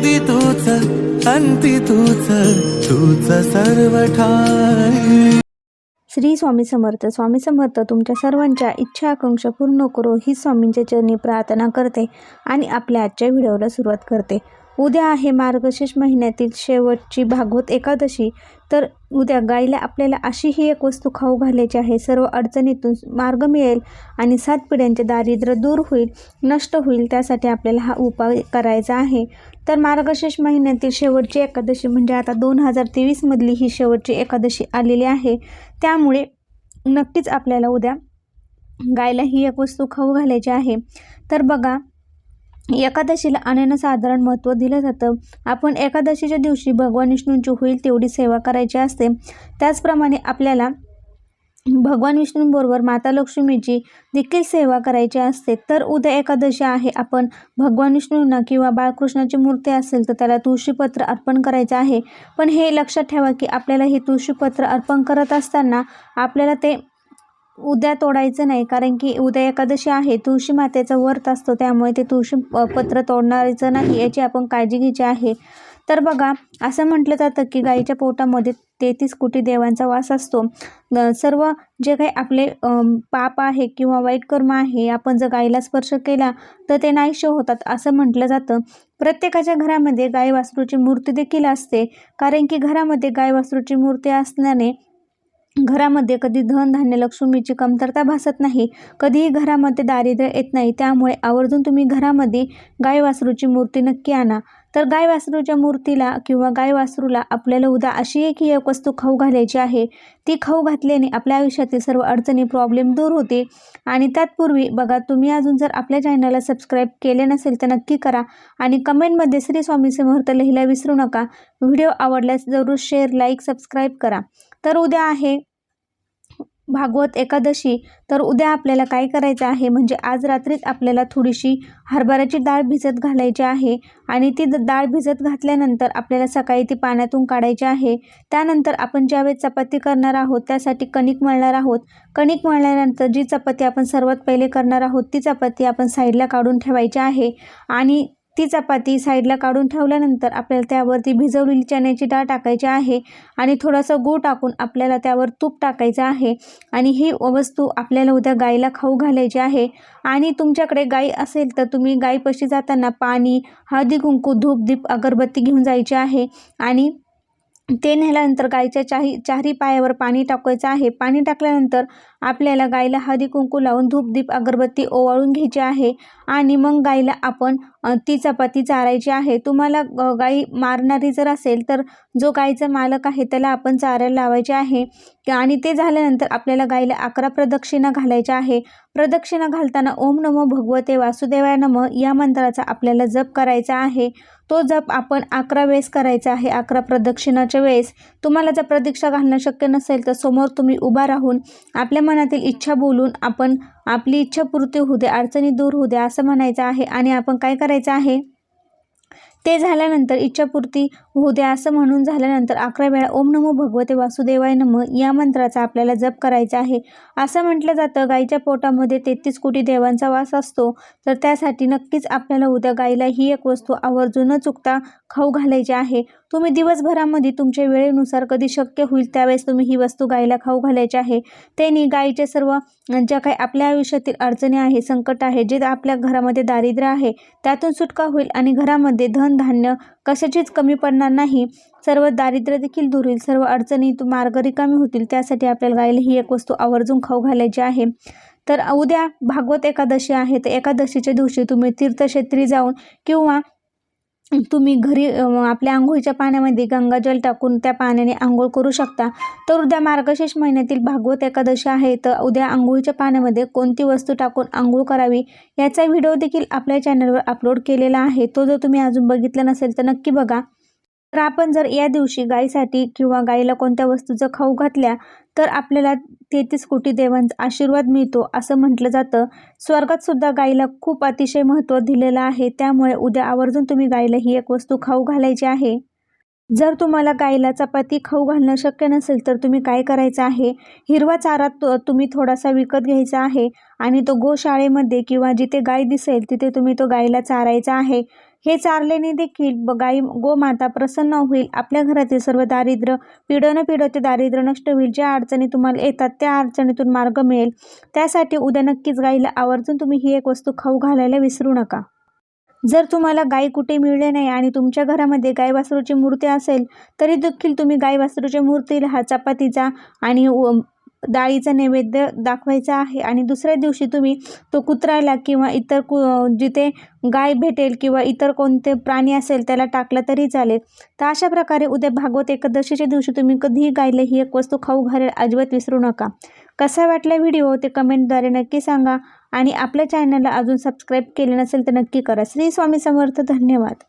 आधी तूच अंती तूच तूच सर्व ठाई श्री स्वामी समर्थ स्वामी समर्थ तुमच्या सर्वांच्या इच्छा आकांक्षा पूर्ण करो ही स्वामींच्या चरणी प्रार्थना करते आणि आपल्या आजच्या व्हिडिओला सुरुवात करते. उद्या आहे मार्गशीर्ष महिन्यातील शेवटची भागवत एकादशी. तर उद्या गाईला आपल्याला अशी ही एक वस्तू खाऊ घालायची आहे. सर्व अडचणीतून मार्ग मिळेल आणि सात पिढ्यांचे दारिद्र्य दूर होईल नष्ट होईल त्यासाठी आपल्याला हा उपाय करायचा आहे. तर मार्गशीर्ष महिन्यातील शेवटची एकादशी म्हणजे आता दोन हजार तेवीसमधली ही शेवटची एकादशी आलेली आहे. त्यामुळे नक्कीच आपल्याला उद्या गायला ही एक वस्तू खाऊ घालायची आहे. तर बघा एकादशीला अनन्यसाधारण महत्त्व दिलं जातं. आपण एकादशीच्या दिवशी भगवान विष्णूंची होईल तेवढी सेवा करायची असते. त्याचप्रमाणे आपल्याला भगवान विष्णूंबरोबर माता लक्ष्मीची देखील सेवा करायची असते. तर उद्या एकादशी आहे. आपण भगवान विष्णूंना किंवा बाळकृष्णाची मूर्ती असेल तर त्याला तुळशीपत्र अर्पण करायचं आहे. पण हे लक्षात ठेवा की आपल्याला हे तुळशीपत्र अर्पण करत असताना आपल्याला ते उद्या तोडायचं नाही कारण की उद्या एकादशी आहे तुळशी मातेचा व्रत असतो त्यामुळे ते तुळशी प- पत्र तोडणारचं नाही याची आपण काळजी घ्यायची आहे. तर बघा असं म्हटलं जातं की गाईच्या पोटामध्ये तेहतीस कोटी देवांचा वास असतो. सर्व जे काही आपले पाप आहे किंवा वाईट कर्म आहे आपण जर गाईला स्पर्श केला तर ते नाहीसे होतात असं म्हटलं जातं. प्रत्येकाच्या घरामध्ये गाय वासरूची मूर्ती देखील असते कारण की घरामध्ये गाय वासरूची मूर्ती असल्याने घरामध्ये कधी धनधान्य लक्ष्मीची कमतरता भासत नाही कधीही घरामध्ये दारिद्र्य येत नाही त्यामुळे आवर्जून तुम्ही घरामध्ये गाय वासरूची मूर्ती नक्की आणा. तर गाय वासरूच्या मूर्तीला किंवा गाय वासरूला आपल्याला उद्या अशी एक ही एक वस्तू खाऊ घालायची आहे. ती खाऊ घातल्याने आपल्या आयुष्यातील सर्व अडचणी प्रॉब्लेम दूर होते. आणि त्यातपूर्वी बघा तुम्ही अजून जर आपल्या चॅनलला सबस्क्राईब केले नसेल तर नक्की करा. आणि कमेंटमध्ये श्री स्वामी समर्थ लिहिला विसरू नका. व्हिडिओ आवडल्यास जरूर शेअर लाईक सबस्क्राईब करा. तर उद्या आहे. भागवत एकादशी. तर उद्या आपल्याला काय करायचं आहे? म्हणजे आज रात्रीच आपल्याला थोडीशी हरभऱ्याची डाळ भिजत घालायची आहे आणि ती द- डाळ भिजत घातल्यानंतर आपल्याला सकाळी ती पाण्यातून काढायची आहे. त्यानंतर आपण ज्यावेळेस चपाती करणार आहोत त्यासाठी कणिक मळणार आहोत. कणिक मळल्यानंतर जी चपाती आपण सर्वात पहिले करणार आहोत ती चपाती आपण साईडला काढून ठेवायची आहे. आणि ती चपाती साईडला काढून ठेवल्यानंतर आपल्याला त्यावरती भिजवलेली चण्याची डाळ टाकायची आहे आणि थोडंसं गूळ टाकून आपल्याला त्यावर तूप टाकायचं आहे. आणि ही वस्तू आपल्याला उद्या गाईला खाऊ घालायची आहे. आणि तुमच्याकडे गाई असेल तर तुम्ही गाईपाशी जाताना पाणी हळदी कुंकू धूप दीप अगरबत्ती घेऊन जायची आहे. आणि ते नेल्यानंतर गाईच्या चाही चारी पायावर पाणी टाकायचं आहे. पाणी टाकल्यानंतर आपल्याला गाईला हळदी कुंकू लावून धूप दीप अगरबत्ती ओवाळून घ्यायची आहे आणि मग गाईला आपण ती चपाती चारायची आहे. तुम्हाला गाई मारणारी जर असेल तर जो गाईचा मालक आहे त्याला आपण चारायला लावायचे आहे. आणि ते झाल्यानंतर आपल्याला गाईला अकरा प्रदक्षिणा घालायच्या आहे. प्रदक्षिणा घालताना ओम नमो भगवते वासुदेवाय नम या मंत्राचा आपल्याला जप करायचा आहे. तो जप आपण अकरा वेळेस करायचा आहे. अकरा प्रदक्षिणाच्या वेळेस. तुम्हाला जर प्रदीक्षा घालणं शक्य नसेल तर समोर तुम्ही उभा राहून आपल्या मनातील इच्छा बोलून आपण आपली इच्छा पूर्ती होऊ दे अडचणी दूर होऊ द्या असं म्हणायचं आहे. आणि आपण काय करायचं आहे? ते झाल्यानंतर इच्छापूर्ती होऊ द्या असं म्हणून झाल्यानंतर अकरा वेळा ओम नमो भगवते वासुदेवाय नम या मंत्राचा आपल्याला जप करायचा आहे. असं म्हटलं जातं गाईच्या पोटामध्ये तेहतीस कोटी देवांचा वास असतो तर त्यासाठी नक्कीच आपल्याला उद्या गाईला ही एक वस्तू आवर्जून न चुकता खाऊ घालायची आहे. तुम्ही दिवसभरामध्ये तुमच्या वेळेनुसार कधी शक्य होईल त्यावेळेस तुम्ही ही वस्तू गाईला खाऊ घालायची आहे. त्यांनी गाईचे सर्व ज्या काही आपल्या आयुष्यातील अडचणी आहे संकट आहे जे आपल्या घरामध्ये दारिद्र्य आहे त्यातून सुटका होईल आणि घरामध्ये धन धान्य कशाचीच कमी पडणार नाही. सर्व दारिद्र्य देखील दूर होईल. सर्व अडचणी मार्ग रिकामी होतील. त्यासाठी आपल्याला गायला ही एक वस्तू आवर्जून खाऊ घालायची आहे. तर उद्या भागवत एकादशी आहे. तर एकादशीच्या दिवशी तुम्ही तीर्थक्षेत्री जाऊन किंवा तुम्ही घरी आपल्या आंघोळीच्या पाण्यामध्ये गंगाजल टाकून त्या पाण्याने आंघोळ करू शकता. तर उद्या मार्गशीर्ष महिन्यातील भागवत एकादशी आहे. तर उद्या आंघोळीच्या पाण्यामध्ये कोणती वस्तू टाकून आंघोळ करावी याचा व्हिडिओ देखील आपल्या चॅनलवर अपलोड केलेला आहे. तो जर तुम्ही अजून बघितला नसेल तर नक्की बघा. तर आपण जर या दिवशी गाईसाठी किंवा गाईला कोणत्या वस्तूचं खाऊ घातल्या तर आपल्याला तेहतीस कोटी देवांचा आशीर्वाद मिळतो असं म्हटलं जातं. स्वर्गात सुद्धा गाईला खूप अतिशय महत्त्व दिलेलं आहे. त्यामुळे उद्या आवर्जून तुम्ही गाईला ही एक वस्तू खाऊ घालायची आहे. जर तुम्हाला गाईला चपाती खाऊ घालणं शक्य नसेल तर तुम्ही काय करायचं आहे? हिरवा चारा तुम्ही थोडासा विकत घ्यायचा आहे आणि तो गोशाळेमध्ये किंवा जिथे गाय दिसेल तिथे तुम्ही तो गाईला चारायचा आहे. हे चारल्याने देखील ब गाई गोमाता प्रसन्न होईल. आपल्या घरातील सर्व दारिद्र्य पिढ्यानं पिढं ते दारिद्र्य नष्ट होईल. ज्या अडचणी तुम्हाला येतात त्या अडचणीतून मार्ग मिळेल. त्यासाठी उद्या नक्कीच गाईला आवर्जून तुम्ही ही एक वस्तू खाऊ घालायला विसरू नका. जर तुम्हाला गाई कुठे मिळले नाही आणि तुमच्या घरामध्ये गाय वासरूची मूर्ती असेल तरी देखील तुम्ही गाय वासरूच्या मूर्तीला हा चपातीचा आणि व- डाळीचा नैवेद्य दाखवायचा आहे आणि दुसऱ्या दिवशी तुम्ही तो कुत्र्याला किंवा इतर कु जिथे गाय भेटेल किंवा इतर कोणते प्राणी असेल त्याला टाकलं तरी चालेल. तर अशा प्रकारे उद्या भागवत एकादशीच्या दिवशी तुम्ही कधीही गायला ही एक वस्तू खाऊ घालेल अजिबात विसरू नका. कसा वाटला व्हिडिओ ते कमेंटद्वारे नक्की सांगा आणि आपल्या चॅनलला अजून सबस्क्राईब केले नसेल तर नक्की करा. श्री स्वामी समर्थ धन्यवाद.